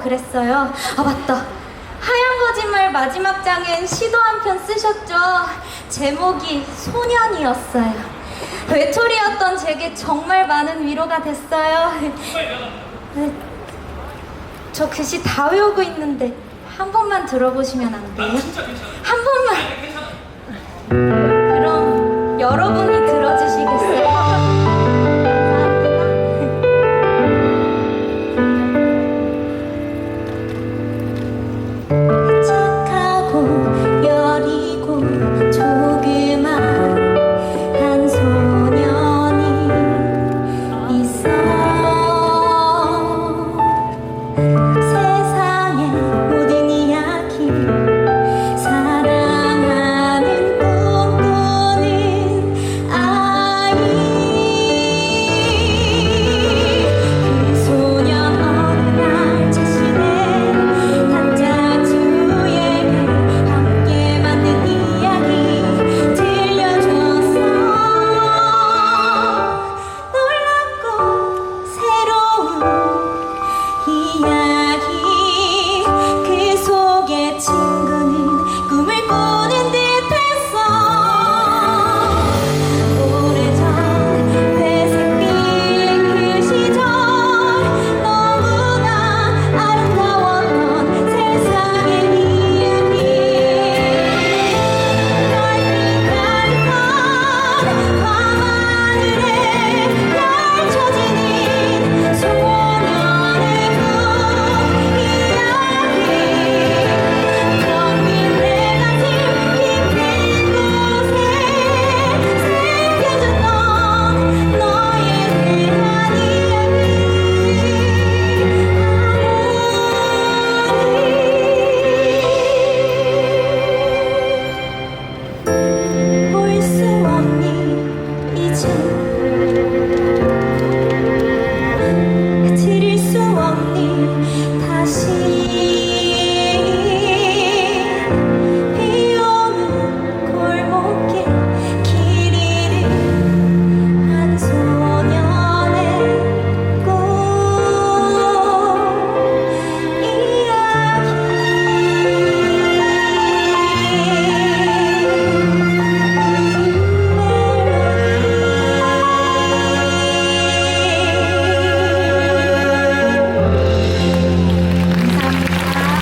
그랬어요. 아 맞다. 하얀 거짓말 마지막 장엔 시도 한 편 쓰셨죠. 제목이 소년이었어요. 외톨이였던 제게 정말 많은 위로가 됐어요. 네, 저 글씨 다 외우고 있는데 한 번만 들어보시면 안 돼요? 한 번만. 그럼 여러분